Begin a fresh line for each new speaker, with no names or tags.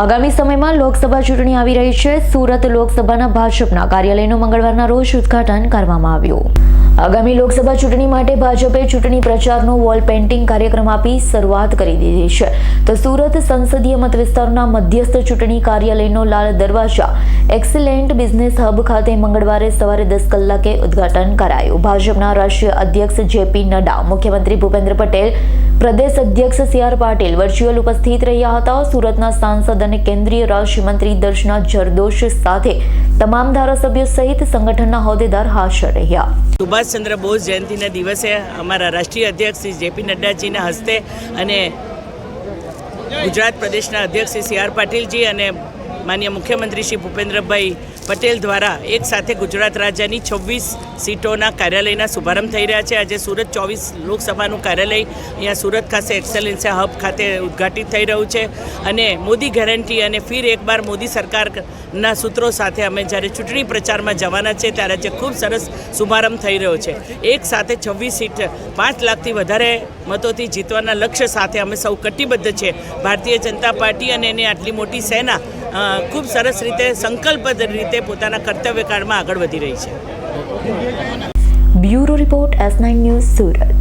આગામી સમયમાં લોકસભા ચૂંટણી આવી રહી છે. સુરત લોકસભાના ભાજપના કાર્યાલયનું મંગળવારના રોજ ઉદઘાટન કરવામાં આવ્યું. આગામી લોકસભા ચૂંટણી માટે ભાજપે ચૂંટણી પ્રચારનો વોલ પેઇન્ટિંગ કાર્યક્રમ આપી શરૂઆત કરી દીધી છે. તો સુરત સંસદીય મત વિસ્તારના મધ્યસ્થ ચૂંટણી કાર્યાલયનો Lal Darwaja excellent business hub ખાતે મંગળવારે સવારે દસ કલાકે ઉદ્ઘાટન કરાયું. ભાજપના રાષ્ટ્રીય અધ્યક્ષ જેપી નડ્ડા, મુખ્યમંત્રી ભૂપેન્દ્ર પટેલ, પ્રદેશ અધ્યક્ષ સી આર પાટીલ વર્ચ્યુઅલ ઉપસ્થિત રહ્યા હતા. સુરતના સાંસદ અને કેન્દ્રીય રાજ્યમંત્રી દર્શના જરદોશ સાથે તમામ ધારાસભ્યો સહિત સંગઠનના હોદ્દેદાર હાજર રહ્યા.
સુભાષચંદ્ર બોઝ જયંતિના દિવસે અમારા રાષ્ટ્રીય અધ્યક્ષ શ્રી જેપી નડ્ડાજીના હસ્તે અને ગુજરાત પ્રદેશના અધ્યક્ષ શ્રી સી આર પાટીલજી અને માન્ય મુખ્યમંત્રી શ્રી ભૂપેન્દ્રભાઈ પટેલ દ્વારા એક સાથે ગુજરાત રાજ્યની છવ્વીસ સીટોના કાર્યાલયના શુભારંભ થઈ રહ્યા છે. આજે સુરત ચોવીસ લોકસભાનું કાર્યાલય, અહીંયા સુરત ખાતે એક્સેલન્સી હબ ખાતે ઉદ્ઘાટિત થઈ રહ્યું છે અને મોદી ગેરંટી અને ફિર એકવાર મોદી સરકારના સૂત્રો સાથે અમે જ્યારે ચૂંટણી પ્રચારમાં જવાના છે ત્યારે આજે ખૂબ સરસ શુભારંભ થઈ રહ્યો છે. એક સાથે છવ્વીસ સીટ પાંચ લાખથી વધારે મતોથી જીતવાના લક્ષ્ય સાથે અમે સૌ કટિબદ્ધ છે. ભારતીય જનતા પાર્ટી અને એની આટલી મોટી સેના ખૂબ સરસ રીતે સંકલ્પબદ્ધ રીતે પોતાના કર્તવ્યકાળમાં આગળ વધી રહી છે.
Bureau report S nine news Surat.